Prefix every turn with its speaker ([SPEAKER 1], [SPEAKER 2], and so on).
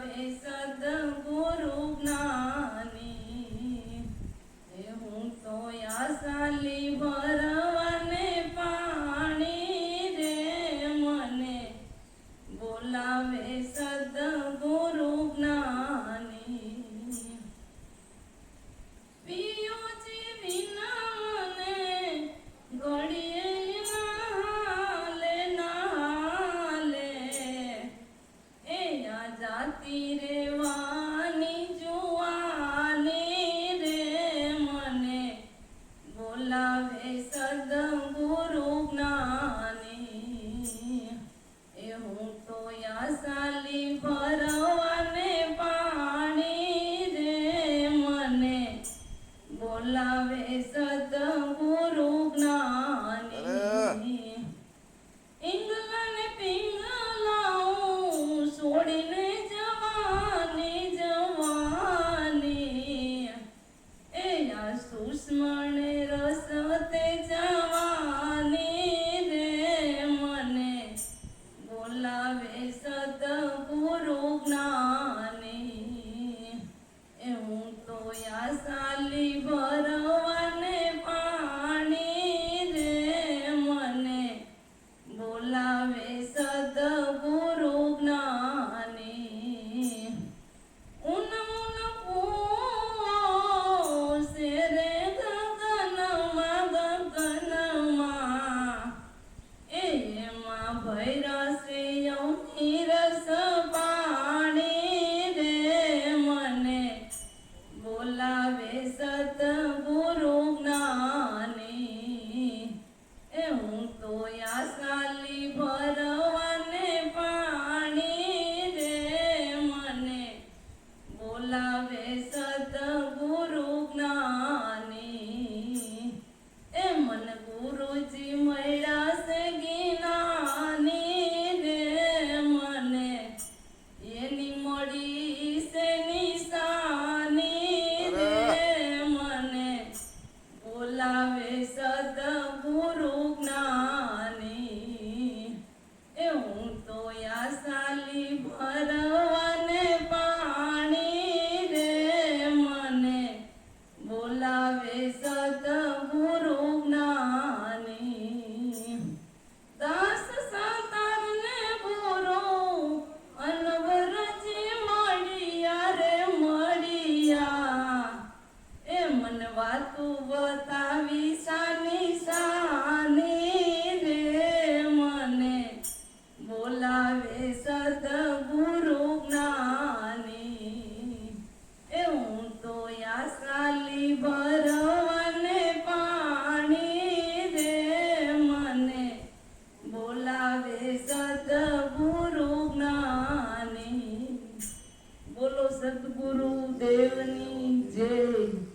[SPEAKER 1] वे सदगु Tire. cabeza. આવે સદગુરુ જ્ઞાને બોલો સદગુરુ દેવની જય.